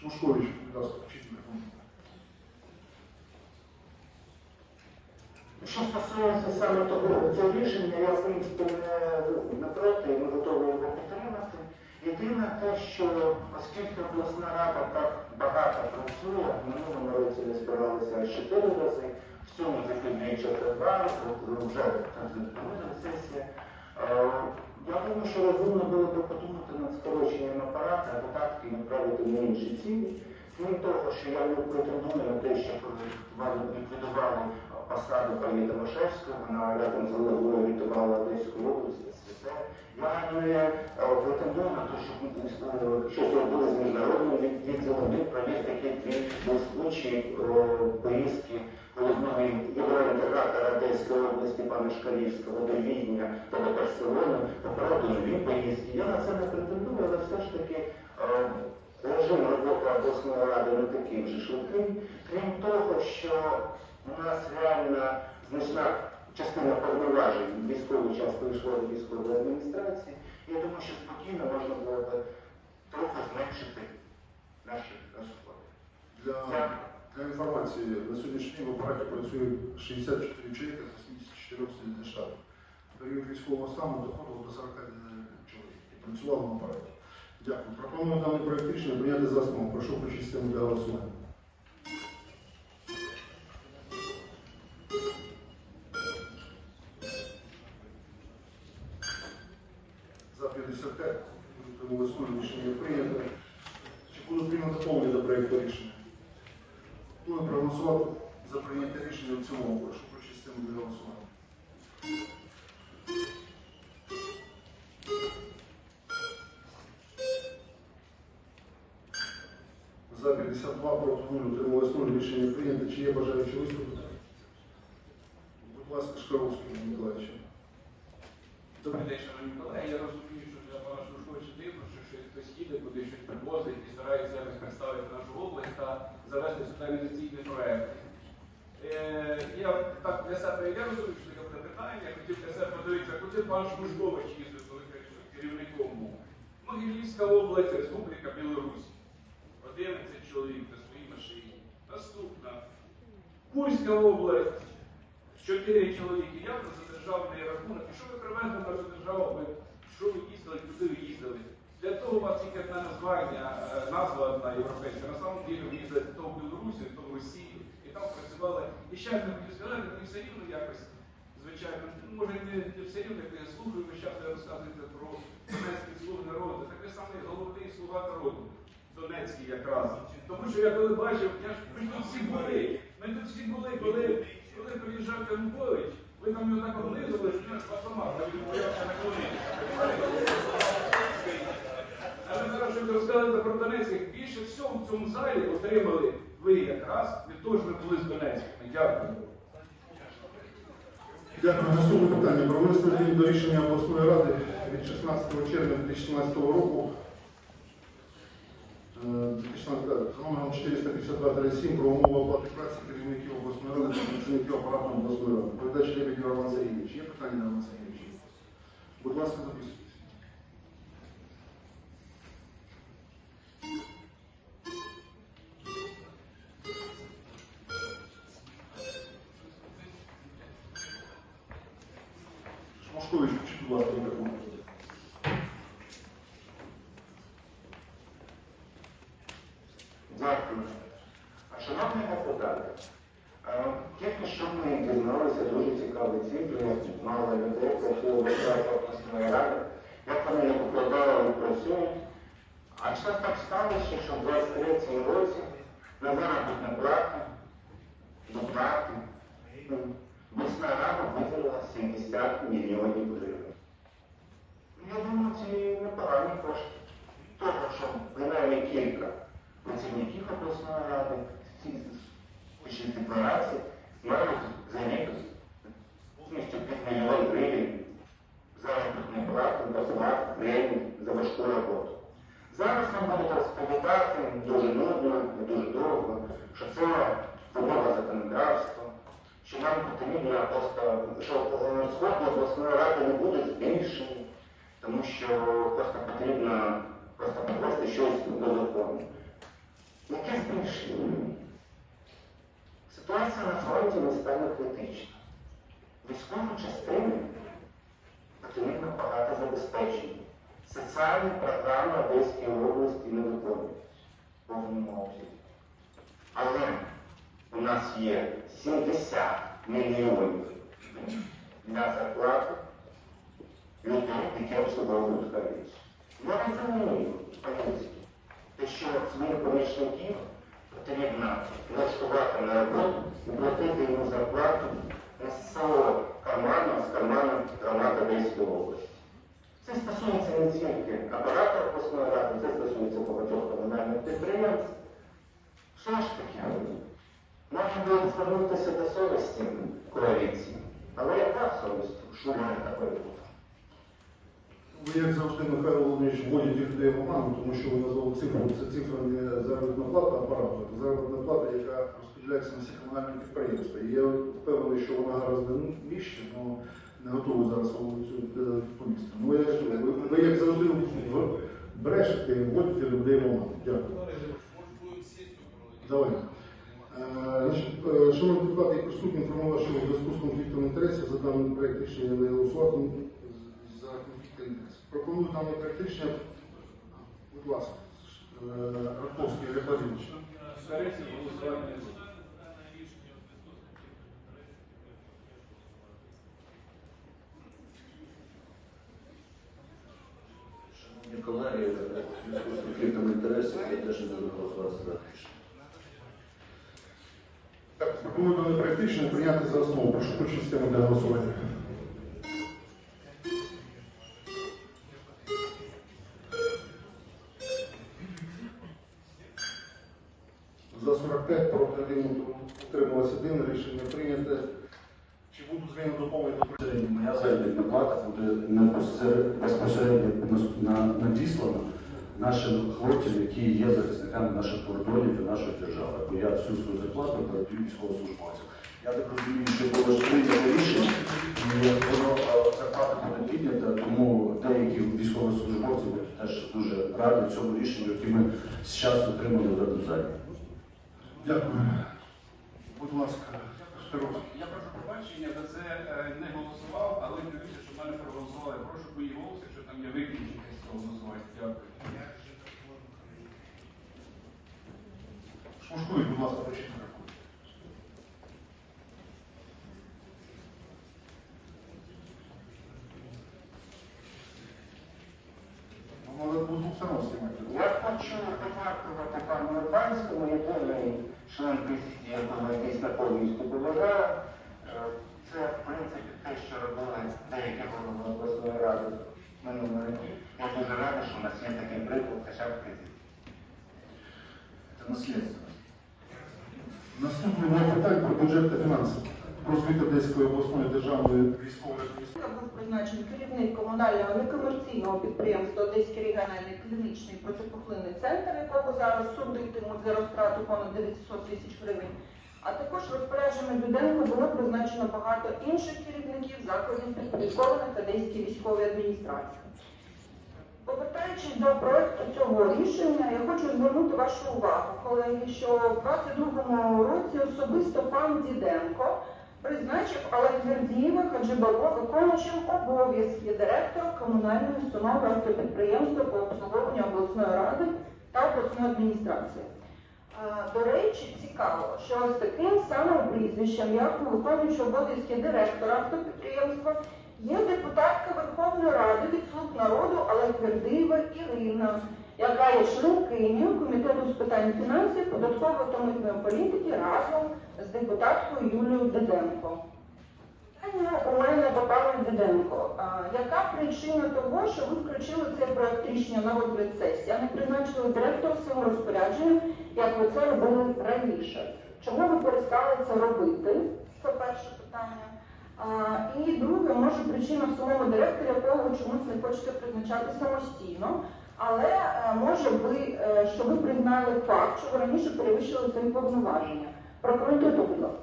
Шмушкович, будь ласка, мікрофон. Що стосується саме того цього рішення, я в принципі не, проти, ми готові його підтримати. Єдине те, що оскільки обласна рада так багато працює, в минулому році не збиралися аж чотири рази, в цьому закидуючи два, вже сесія. Я думаю, що розумно було б подумати над скороченням апарату, а видатки направити на інші цілі. Крім того, що я претендую на те, що коли ліквідували посаду пані Тимошевської, вона рядом з головою рятувала Одеську область, СВТ. Я е, претендую на те, щоб що зробили з міжнародним від- відділом від провів такі дві блискучі е, поїздки головного євроінтегратора Одеської області пана Шкалівського до Відня та до Барселони, попереду нові поїздки. Я на це не претендую, але все ж таки режим роботи обласної ради не такий вже швидкий. Крім того, що у нас реально значна частина повноважень військовий час прийшла до військової адміністрації. Я думаю, що спокійно можна було б трохи зменшити наші розходи. Для, для інформації, на сьогоднішній день в апараті працює 64 чоловіка з 84 сидять штату. В період військового стану доходило до 40 чоловік і працювало в апараті. Дякую. Пропоную даний проект рішення прийняти за основу. Прошу включити систему для голосування. За 55. Голосуємо. Рішення прийнято. Чи будуть прийняти доповнення до проекту рішення? Пропоную проголосувати за прийняття рішення в цілому. Прошу прочистимо для голосування. За 52 проти 0 утрималось 0. Рішення прийнято. Чи є бажаючі виступити? Будь ласка, Шкаровський Миколаївич. Добрий день, шановні колеги. Я розумію, що для пана Шушковича дивно, що щось хтось їде, куди щось привозить і старається якось представити нашу область та завести сюди інвестиційні проекти. Е, я так для що таке питання. Хотів для себе подивитися, куди пан Шушкович їздив, коли керівником був. Могилівська область, Республіка Білорусь. 11 чоловік на своїй машині. Наступна. Курська область. Чотири чоловіки явно за державний рахунок. І що ви привезли нашу державу, що ви їздили, куди ви їздили? Для того у вас тільки одне названня, е, назва одна європейська. На самом деле ви їздили то в Білорусі, то в Росії, там працювали. І ще не хотів сказати, мені все рівно якось, звичайно, ну, може не, все рівно, як я слухаю, ви зараз розказуєте про Донецький слуг народу. Так ви саме головний слуга народу. Донецький якраз. Тому що я коли бачив, я ж ми тут всі були. Ми тут всі були, коли, коли приїжджав Янукович, ви там його облизували, що я автомат, боявся наклонитися. Але зараз, щоб розказати про Донецьких, більше всього в цьому залі отримали ви якраз від того, що ви були з Донецькими. Дякую. Дякую. Наступне питання. Про внесення до рішення обласної ради від 16 червня 2017 року е, 2016, за номером 452-7 про умови оплати праці керівників обласної ради та працівників апарату обласної ради. Передач Лебедів Роман Сергійович. Є питання Роман Сергійович? Будь ласка, записуйтесь. Обласної ради, як вони не покладали і працюють. А що так сталося, що в 23 році на заробітні плати, доплати, обласна рада виділила 70 мільйонів гривень. Я думаю, це непогані кошти. Того, що принаймні кілька працівників обласної ради, ці декларації, мають за рік повністю під мільйон гривень заробітної плати, доплат, премій за важку роботу. Зараз нам будуть розповідати дуже нудно, не дуже довго, що це вимога законодавства, що нам потрібно просто, що розходи обласної ради не будуть збільшені, тому що просто потрібно просто привести щось до закону. Яке збільшення? Ситуація на фронті не стала критична. Військові частини потрібно багато забезпечення. Соціальні програми Одеської області не виконуються в повному обсязі. Але у нас є 70 мільйонів на зарплату людей, які обслуговують коаліцію. Я розумію, те, що своїх помічників потрібно влаштувати на роботу і платити йому зарплату не самого кармана, з кармана громади Одеської області. Це стосується не тільки апарату обласної ради, це стосується багатьох комунальних підприємств. Що ж таке? Нам буде звернутися до совісті коаліції. Але яка совість у Шумана такої? Ви, як завжди, Михайло Володимирович, вводите людей в оману, тому що ви назвали цифру. Це цифра не заробітна плата, а параметр. Заробітна плата, яка розподіляється на всі комунальні підприємства. І я впевнений, що вона гораздо нижча, але не готовий зараз е, відповісти. Ну, я, ж- ви, ви, як завжди, брешете і вводите людей в оману. Дякую. Давай. Е, е, Шановні депутати, я присутній інформував, що у зв'язку з конфліктом інтересів за даний проект рішення не голосувати. Пропоную проект рішення, будь ласка, е, Олег Владимирович. Стариці голосування. Шановні колеги, з конфліктом інтересів я теж не буду голосувати за рішення. Так, пропоную проект рішення прийняти за основу. Прошу включити систему для голосування. За 45 проти 1 утрималось 1, рішення прийняте. Чи будуть зміни доповнені до Моя заробітна плата буде безпосередньо нас- на- надіслана нашим хлопцям, які є захисниками наших кордонів і нашої держави. Бо я всю свою зарплату передаю військовослужбовцям. Я так розумію, що було прийнято рішення, і воно е, зарплата буде піднята, тому деякі військовослужбовці будуть теж дуже раді цьому рішенню, яке ми з часу отримали в цьому залі. Дякую. Будь ласка, Шпировський. Я прошу за це е, не голосував, але дивіться, що в мене проголосували. Прошу мої голоси, що там є виключення з цього голосування. Дякую. Шмушкують, будь ласка, почіть рахунок. Ну, надо по двух сторон снимать. Я хочу подякувати пану Урбанському, єдиний член президії, якого я дійсно повністю поважаю. Е, Це, в принципі, те, що робили деякі голови обласної ради минулого року. Я дуже радий, що у нас є такий приклад, хоча б президії. Це наслідство. Наступний блок питань про бюджет та фінанси. Про Одеської обласної державної військової адміністрації. був призначений керівник комунального некомерційного підприємства Одеський регіональний клінічний протипухлинний центр, якого зараз судитимуть за розтрату понад 900 тисяч гривень. А також розпорядженням Люденко було призначено багато інших керівників закладів підпорядкованих Одеській військовій адміністрації. Повертаючись до проекту цього рішення, я хочу звернути вашу увагу, колеги, що в 22-му році особисто пан Діденко призначив Олег Вердієва Хаджибаво виконуючим обов'язки директора комунальної установи автопідприємства по обслуговуванню обласної ради та обласної адміністрації. До речі, цікаво, що з таким самим прізвищем, як виконуючий обов'язки директора автопідприємства, є депутатка Верховної Ради від слуг народу Олег Вердиєва Ірина, яка є членкинею комітету з питань фінансів, податкової та митної політики разом з депутаткою Юлією Деденко. Питання у мене до пана Діденко. А, Яка причина того, що ви включили цей проект рішення на розгляд сесії, а не призначили директора своїм розпорядженням, як ви це робили раніше? Чому ви перестали це робити? Це перше питання. І друге, може причина в самому директорі, якого чомусь не хочете призначати самостійно. Але е, може ви, е, що ви признали факт, що ви раніше перевищили свої повноваження. Прокоментуйте, будь ласка.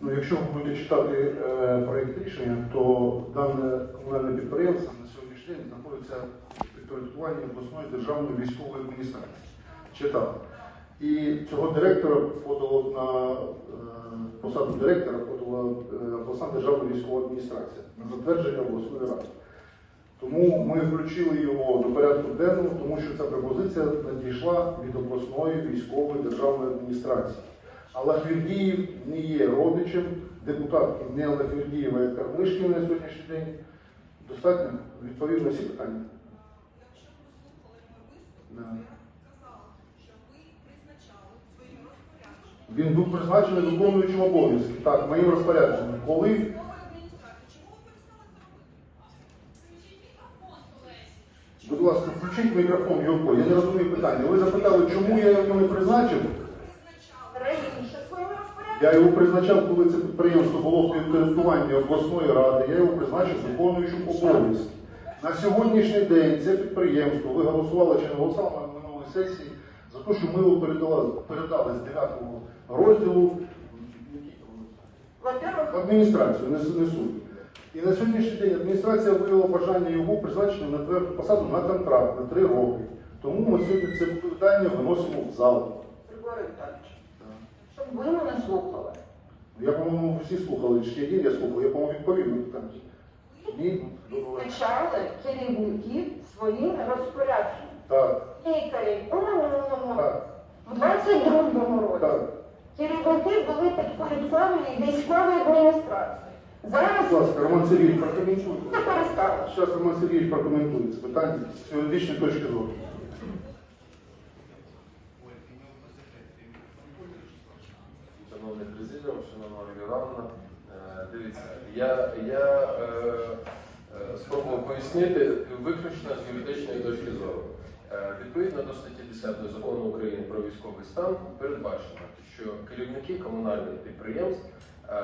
Ну, якщо ви будете читати е, проєкт рішення, то дане комунальне підприємство на сьогоднішній день знаходиться в підпорядкуванні обласної державної військової адміністрації. Читав. І цього директора подало на е, посаду директора е, обласна державна військова адміністрація на затвердження обласної ради. Тому ми включили його до порядку денного, тому що ця пропозиція надійшла від обласної військової державної адміністрації. Але Хвірдіїв не є родичем депутатки не Олег Хвірдієва і Кармишкіна на сьогоднішній день. Достатньо відповів на всі питання. Якщо ви слухали мій виступ, Да. я казала, що ви призначали своїм розпорядженням Він був призначений виконуючим обов'язки. Так, моїм розпорядженням. Коли. Будь ласка, включіть мікрофон, Юрко. Я не розумію питання. Ви запитали, чому я його не призначив? Я його призначав, коли це підприємство було в підпорядкуванні обласної ради. Я його призначив виконуючим обов'язки. На сьогоднішній день це підприємство, ви голосували чи не голосували на минулій сесії, за що ми його передали, передали з 9 розділу в адміністрацію, не, не суд. І на сьогоднішній день адміністрація виявила бажання його призначення на тверду посаду на контракт на 3 роки. Тому ми сьогодні це питання виносимо в зал. Григорій Віталійович, щоб ви мене слухали. Я, по-моєму, всі слухали, чи є, я слухав, я, по-моєму, відповів на питання. Ні? Добре. Керівників своїми розпорядженнями. Так, Лікарі у минулому, так, в 22-му році. Керівники були підпорядковані військовій адміністрації. Зараз Будь ласка, Роман Сергійович, прокоментуйте. не перестали. Зараз Роман Сергійович прокоментує це питання з юридичної точки зору. Шановний президіум, шановна Ольга Івановна, е, дивіться, я, я е, е, спробую пояснити виключно з юридичної точки зору. Е, відповідно до статті 10 закону України про військовий стан передбачено, що керівники комунальних підприємств, е,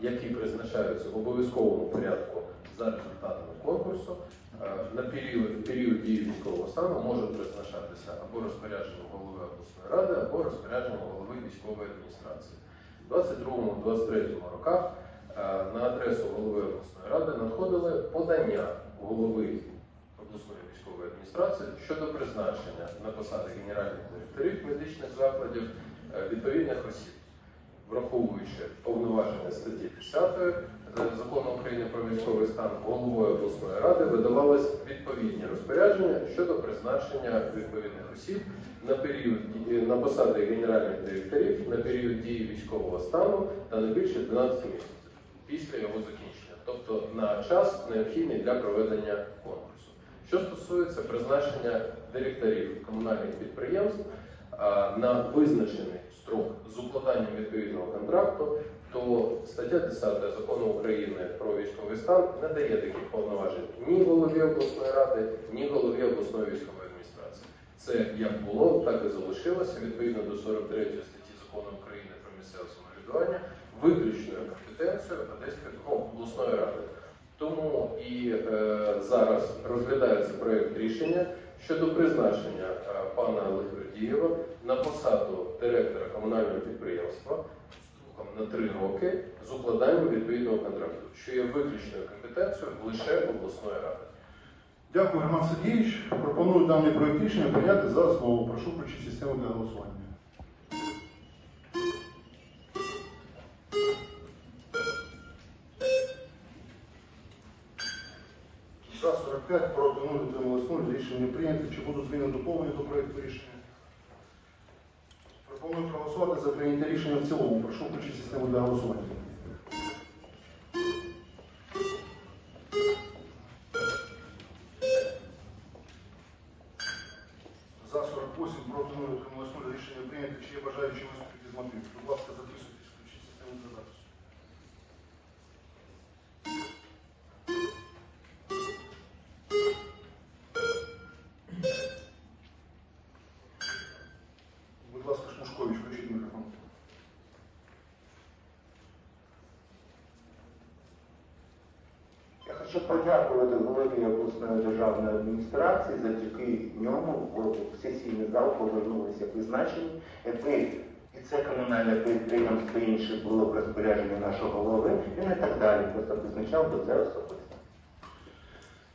які призначаються в обов'язковому порядку за результатами конкурсу, е, на період, період дії військового стану можуть призначатися або розпорядженням голови обласної ради, або розпорядженням голови військової адміністрації. У 22-23 роках на адресу голови обласної ради надходили подання голови обласної військової адміністрації щодо призначення на посади генеральних директорів медичних закладів е, відповідних осіб враховуючи повноваження статті 10 закону України про військовий стан, головою обласної ради видавались відповідні розпорядження щодо призначення відповідних осіб на період на посади генеральних директорів на період дії військового стану та не більше 12 місяців після його закінчення, тобто на час необхідний для проведення конкурсу. Що стосується призначення директорів комунальних підприємств на визначений строк з укладанням відповідного контракту, то стаття 10 закону України про військовий стан не дає таких повноважень ні голові обласної ради, ні голові обласної військової адміністрації. Це як було, так і залишилося відповідно до 43 статті закону України про місцеве самоврядування виключною компетенцією Одеської обласної ради. Тому і е, зараз розглядається проєкт рішення щодо призначення е, пана Лихвердієва на посаду директора комунального підприємства на три роки з укладанням відповідного контракту, що є виключною компетенцією лише обласної ради. Дякую, Роман Сергійович. Пропоную даний проєкт рішення прийняти за основу. Прошу включити систему для голосування. Рішення прийнято. Чи будуть зміни доповнені до проєкту рішення? Пропоную проголосувати за прийняття рішення в цілому. Прошу включити систему для голосування. За 48 проти 0 утрималось 0. Рішення прийнято. Чи є бажаючі виступити з мотивів? Будь ласка, записуйтесь, включіть систему для запису. Подякувати голові обласної державної адміністрації. Завдяки ньому в сесійний зал повернулися призначені, якби і це комунальне підприємство інше було в розпорядженні нашого голови, і так далі просто призначав до це особисто.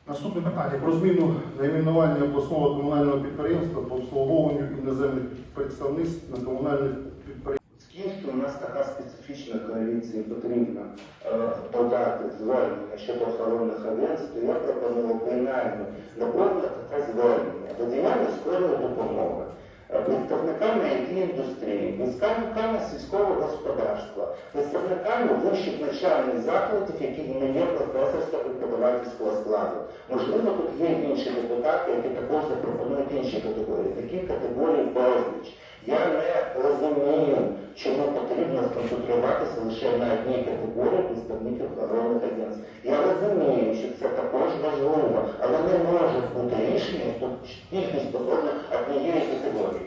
Наступне питання про зміну найменування обласного комунального підприємства по обслуговуванню іноземних представництв на комунальних підприємствах. Оскільки у нас така специфічна коаліція, потрібно е, подати звернення щодо охоронних агентств, то я пропоную принаймні доповнити це звернення до діяння скорої допомоги е, представниками індустрії, представниками сільського господарства, представниками вищих навчальних закладів, які не є професорсько-викладацького складу. Можливо, тут є інші депутати, які також запропонують інші категорії. Такі категорії безліч. Я не розумію, чому потрібно сконцентруватися лише на одній категорії представників охоронних агентств. Я розумію, що це також важливо, але не може бути рішення тільки стосовно однієї категорії.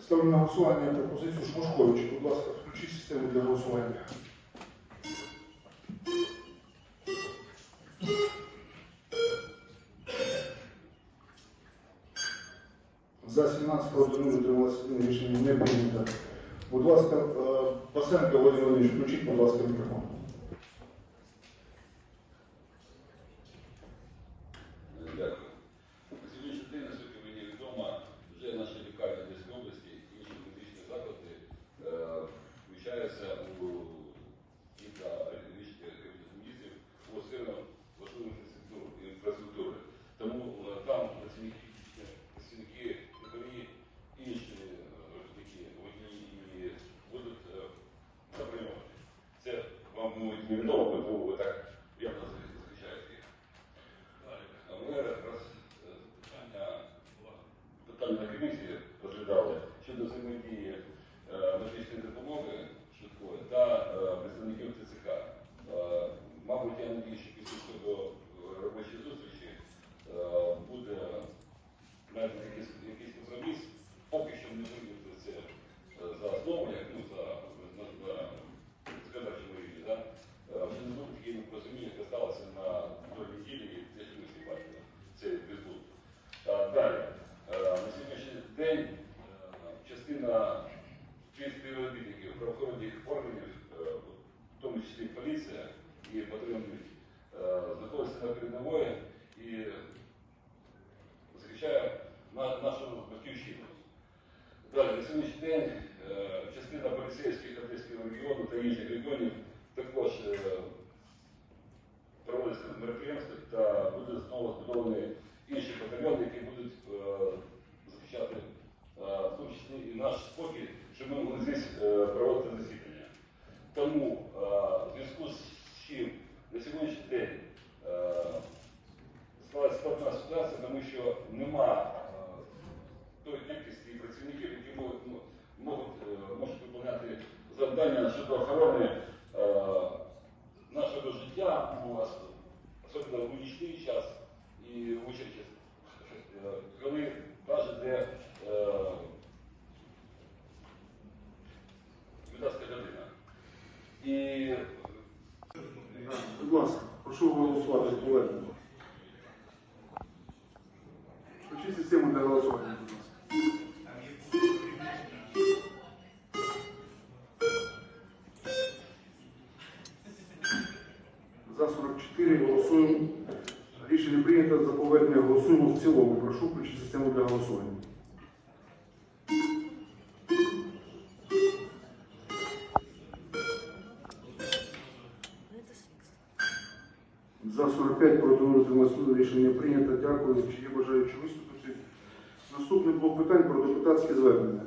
Ставлю на голосування пропозицію Шмушковича. Будь ласка, включіть систему для голосування. За 17 проти 0 утрималося 1 рішення не прийнято. Будь ласка, е, Пасенко Володимир Володимирович, включіть, будь ласка, мікрофон. 공동 Тому е, в зв'язку з чим на сьогоднішній день е, склалася складна ситуація, тому що нема е, тої кількості працівників, які можуть, ну, можуть, можуть виконати завдання щодо охорони нашого життя, особливо в нічний час і в вечірній час, е, коли навіть де е, комендантська година. Будь ласка, прошу голосувати повернення. Включіть систему для голосування, будь ласка. За 44 голосуємо. Рішення прийнято за повернення. Голосуємо в цілому. Прошу включити систему для голосування. Блок питань про депутатське звернення.